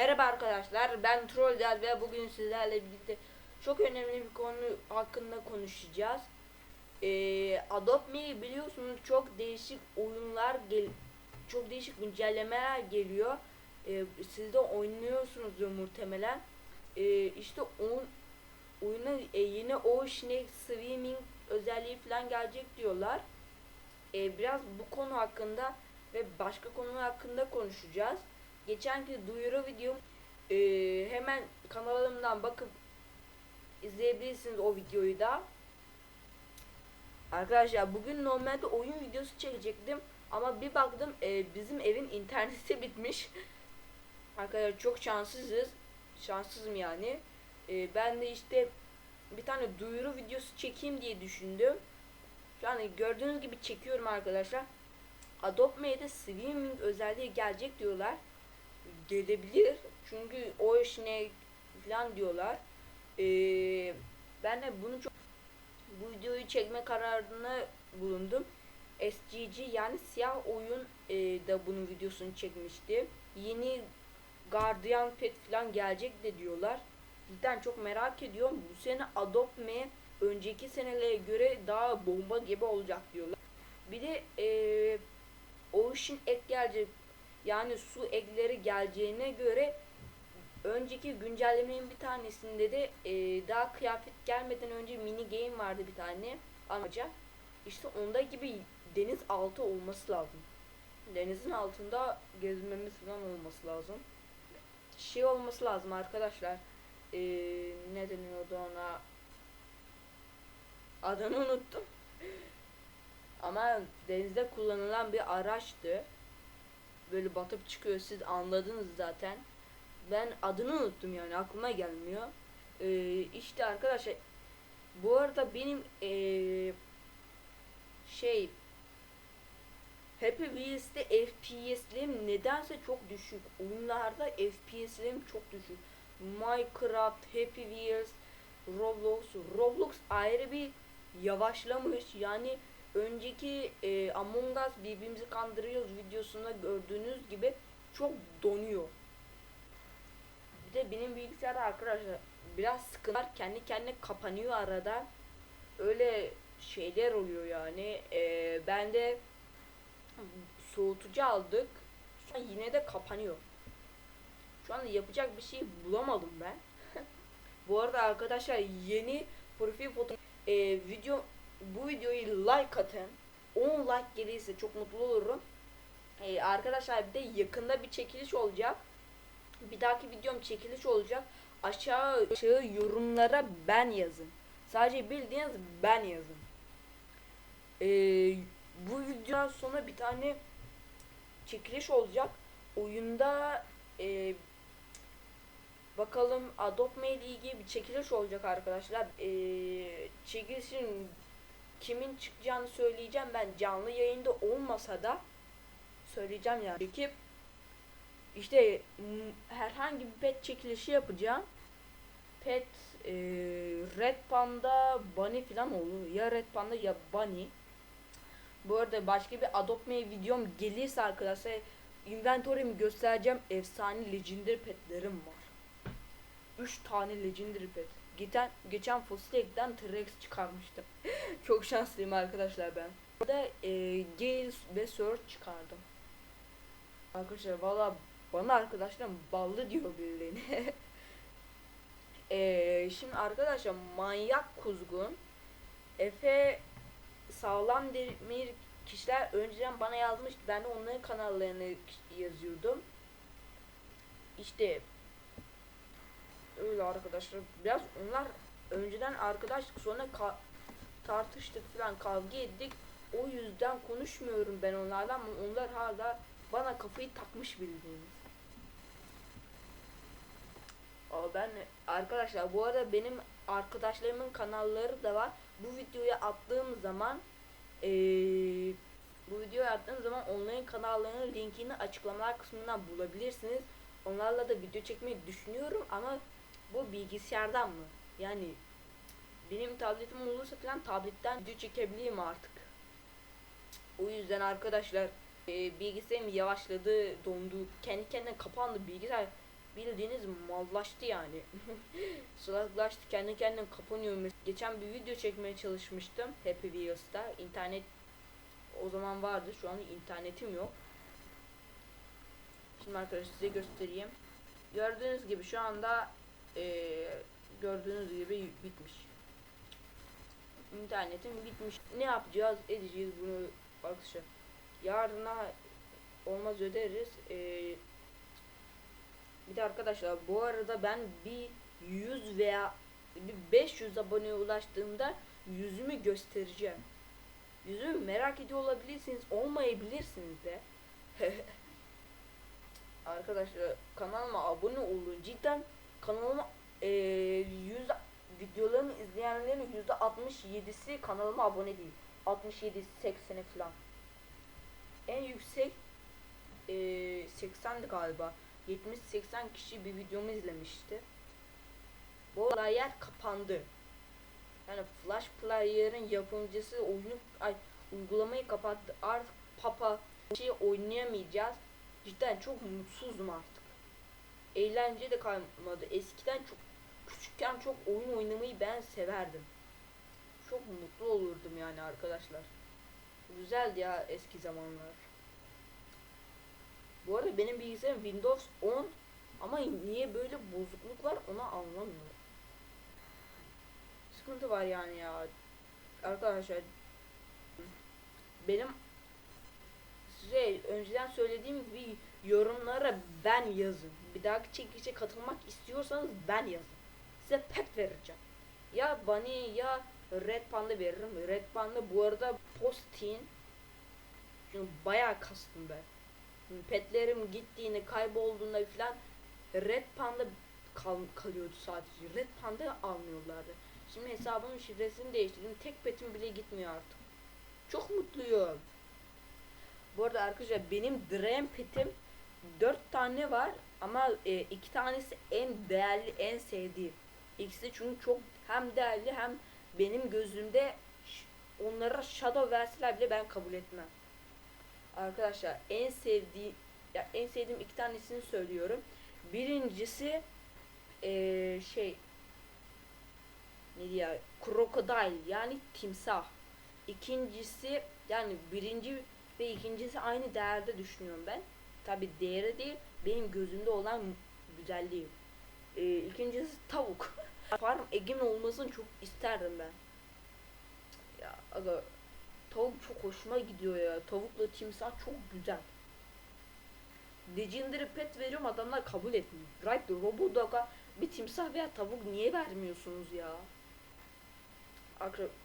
Merhaba arkadaşlar ben Trollder ve bugün sizlerle birlikte çok önemli bir konu hakkında konuşacağız. Ee, Adopt Me biliyorsunuz çok değişik oyunlar gel çok değişik güncellemeler geliyor. Ee, siz de oynuyorsunuzdur muhtemelen. Ee, işte on, oyuna e, yeni Ocean Swimming özelliği falan gelecek diyorlar. Ee, biraz bu konu hakkında ve başka konular hakkında konuşacağız. Geçenki duyuru videom e, hemen kanalımdan bakıp izleyebilirsiniz o videoyu da. Arkadaşlar bugün normalde oyun videosu çekecektim ama bir baktım e, bizim evin interneti bitmiş. Arkadaşlar çok şanssızız. Şanssızım yani. E, ben de işte bir tane duyuru videosu çekeyim diye düşündüm. Şu an gördüğünüz gibi çekiyorum arkadaşlar. Adopt Me'de swimming özelliği gelecek diyorlar. Gelebilir. Çünkü o işine falan diyorlar. Ee, ben de bunu çok bu videoyu çekme kararına bulundum. SGG yani siyah oyun e, da bunun videosunu çekmişti. Yeni Guardian Pet falan gelecek de diyorlar. Cidden çok merak ediyorum. Bu sene Adopt Me önceki senelere göre daha bomba gibi olacak diyorlar. Bir de e, Ocean ek gelecek. Yani su ekleri geleceğine göre önceki güncellemenin bir tanesinde de e, daha kıyafet gelmeden önce mini game vardı bir tane amaca. İşte onda gibi deniz altı olması lazım. Denizin altında gezmemiz falan olması lazım. Şey olması lazım arkadaşlar. E, ne deniyordu ona? Adını unuttum. Ama denizde kullanılan bir araçtı. Böyle batıp çıkıyor siz anladınız zaten. Ben adını unuttum yani aklıma gelmiyor. Ee, işte arkadaşlar bu arada benim ee, şey Happy Wheels'te FPS'lerim nedense çok düşük. Oyunlarda FPS'lerim çok düşük. Minecraft, Happy Wheels, Roblox. Roblox ayrı bir yavaşlamış. Yani önceki e, Among Us birbirimizi kandırıyoruz videosunda gördüğünüz gibi çok donuyor. Bir de benim bilgisayarda arkadaşlar biraz sıkıntılar kendi kendine kapanıyor arada. Öyle şeyler oluyor yani. E, ben de soğutucu aldık. An yine de kapanıyor. Şu anda yapacak bir şey bulamadım ben. Bu arada arkadaşlar yeni profil foto e, video bu videoyu like atın. 10 like gelirse çok mutlu olurum. Ee, arkadaşlar bir de yakında bir çekiliş olacak. Bir dahaki videom çekiliş olacak. Aşağı, aşağı yorumlara ben yazın. Sadece bildiğiniz ben yazın. Ee, bu videodan sonra bir tane çekiliş olacak. Oyunda e, bakalım Adopt Me ile ilgili bir çekiliş olacak arkadaşlar. Ee, çekilişin kimin çıkacağını söyleyeceğim ben canlı yayında olmasa da söyleyeceğim yani. Peki işte herhangi bir pet çekilişi yapacağım. Pet e, Red Panda Bunny falan olur. Ya Red Panda ya Bunny. Bu arada başka bir Adopt Me videom gelirse arkadaşlar inventory'mi göstereceğim. Efsane legendary petlerim var. 3 tane legendary pet. Geçen, geçen fosil T-Rex çıkarmıştım. Çok şanslıyım arkadaşlar ben. Burada e, Gale ve Surge çıkardım. Arkadaşlar valla bana arkadaşlarım ballı diyor birilerine. e, şimdi arkadaşlar manyak kuzgun Efe sağlam demir kişiler önceden bana yazmıştı. Ben de onların kanallarını yazıyordum. İşte öyle arkadaşlar. Biraz onlar önceden arkadaşlık sonra tartıştık falan kavga ettik. O yüzden konuşmuyorum ben onlarla ama onlar hala bana kafayı takmış bildiğiniz. Aa, ben arkadaşlar bu arada benim arkadaşlarımın kanalları da var. Bu videoyu attığım zaman ee, bu videoyu attığım zaman onların kanallarının linkini açıklamalar kısmından bulabilirsiniz. Onlarla da video çekmeyi düşünüyorum ama bu bilgisayardan mı? Yani benim tabletim olursa falan tabletten video çekebileyim artık. O yüzden arkadaşlar e, bilgisayarım yavaşladı, dondu, kendi kendine kapandı bilgisayar. bildiğiniz mallaştı yani. Salaklaştı kendi kendine kapanıyor. Geçen bir video çekmeye çalışmıştım Happy Wheels'ta. İnternet o zaman vardı. Şu an internetim yok. Şimdi arkadaşlar size göstereyim. Gördüğünüz gibi şu anda eee, gördüğünüz gibi bitmiş. İnternetim bitmiş. Ne yapacağız? Edeceğiz bunu arkadaşlar. Yarına olmaz öderiz. Eee bir de arkadaşlar bu arada ben bir 100 veya bir 500 aboneye ulaştığımda yüzümü göstereceğim. Yüzümü merak ediyor olabilirsiniz, olmayabilirsiniz de. arkadaşlar kanalıma abone olun. Cidden kanalıma eee 100 videolarımı izleyenlerin yüzde 67'si kanalıma abone değil. 67 80'i falan. En yüksek eee 80'di galiba. 70-80 kişi bir videomu izlemişti. Bu player kapandı. Yani Flash Player'ın yapımcısı oyunu ay uygulamayı kapattı. Artık Papa şey oynayamayacağız. Cidden çok mutsuzum artık. Eğlence de kalmadı. Eskiden çok küçükken çok oyun oynamayı ben severdim. Çok mutlu olurdum yani arkadaşlar. Güzeldi ya eski zamanlar. Bu arada benim bilgisayarım Windows 10 ama niye böyle bozukluk var onu anlamıyorum. Sıkıntı var yani ya. Arkadaşlar benim size önceden söylediğim gibi yorumlara ben yazın. Bir dahaki çekişe katılmak istiyorsanız ben yazın. Size pet vereceğim. Ya Bunny ya Red Panda veririm. Red Panda bu arada postin. Çünkü bayağı kastım ben petlerim gittiğini kaybolduğunda falan Red Panda kal kalıyordu sadece. Red Panda almıyorlardı. Şimdi hesabımın şifresini değiştirdim. Tek petim bile gitmiyor artık. Çok mutluyum. Bu arada arkadaşlar benim Dream petim 4 tane var ama e, iki tanesi en değerli, en sevdiğim. İkisi çünkü çok hem değerli hem benim gözümde onlara shadow verseler bile ben kabul etmem. Arkadaşlar en sevdiğim ya en sevdiğim iki tanesini söylüyorum. Birincisi eee şey ne diye krokodil yani timsah. İkincisi yani birinci ve ikincisi aynı değerde düşünüyorum ben. Tabi değeri değil benim gözümde olan güzelliği. Ee, ikincisi tavuk. Farm egim olmasını çok isterdim ben. Ya aga tavuk çok hoşuma gidiyor ya. Tavukla timsah çok güzel. Legendary pet veriyorum adamlar kabul etmiyor. Right Robodog'a bir timsah veya tavuk niye vermiyorsunuz ya? Arkadaşlar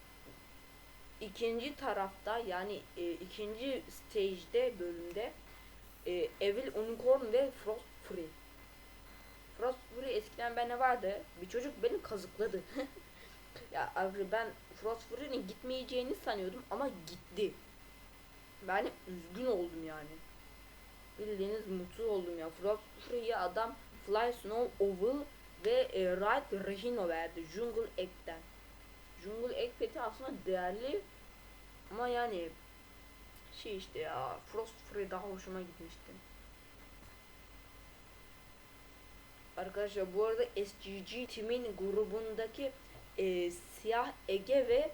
ikinci tarafta yani e, ikinci stage'de bölümde e, Evil Unicorn ve Frost Free. Frost Free eskiden bende vardı. Bir çocuk beni kazıkladı. ya abi ben Frost Free'nin gitmeyeceğini sanıyordum ama gitti. Ben üzgün oldum yani. Bildiğiniz mutsuz oldum ya. Frost Free'ye adam Fly Snow Oval ve e, Ride Rhino verdi. Jungle Egg'den. Jungle Egg peti aslında değerli ama yani şey işte ya Frost Free daha hoşuma gitmişti. Arkadaşlar bu arada SGG timin grubundaki e, siyah Ege ve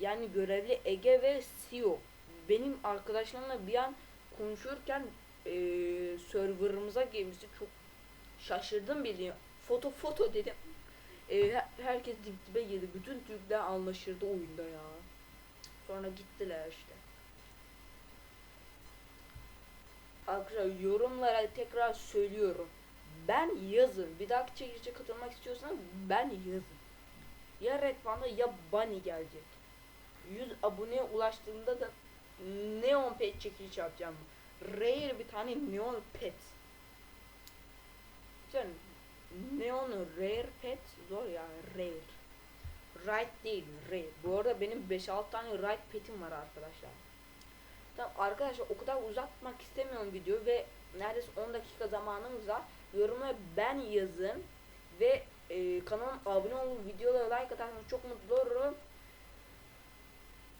yani görevli Ege ve Sio benim arkadaşlarımla bir an konuşurken e, serverımıza gelmesi çok şaşırdım bildiğin. Foto foto dedim. E, he- herkes dip dibe girdi. Bütün Türkler anlaşırdı oyunda ya. Sonra gittiler işte Arkadaşlar yorumlara tekrar söylüyorum. Ben yazın. Bir dahaki çekilişe katılmak istiyorsanız ben yazın. Ya Red ya Bunny gelecek. 100 aboneye ulaştığımda da Neon Pet çekiliş yapacağım. Rare bir tane Neon Pet. Canım Neon Rare Pet zor ya Rare. Right değil Rare. Bu arada benim 5-6 tane Right Pet'im var arkadaşlar. Tamam arkadaşlar o kadar uzatmak istemiyorum video ve neredeyse 10 dakika zamanımız var. Yoruma ben yazın ve e, kanalıma abone olun, videolara like atarsanız çok mutlu olurum.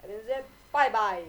Hepinize bay bay.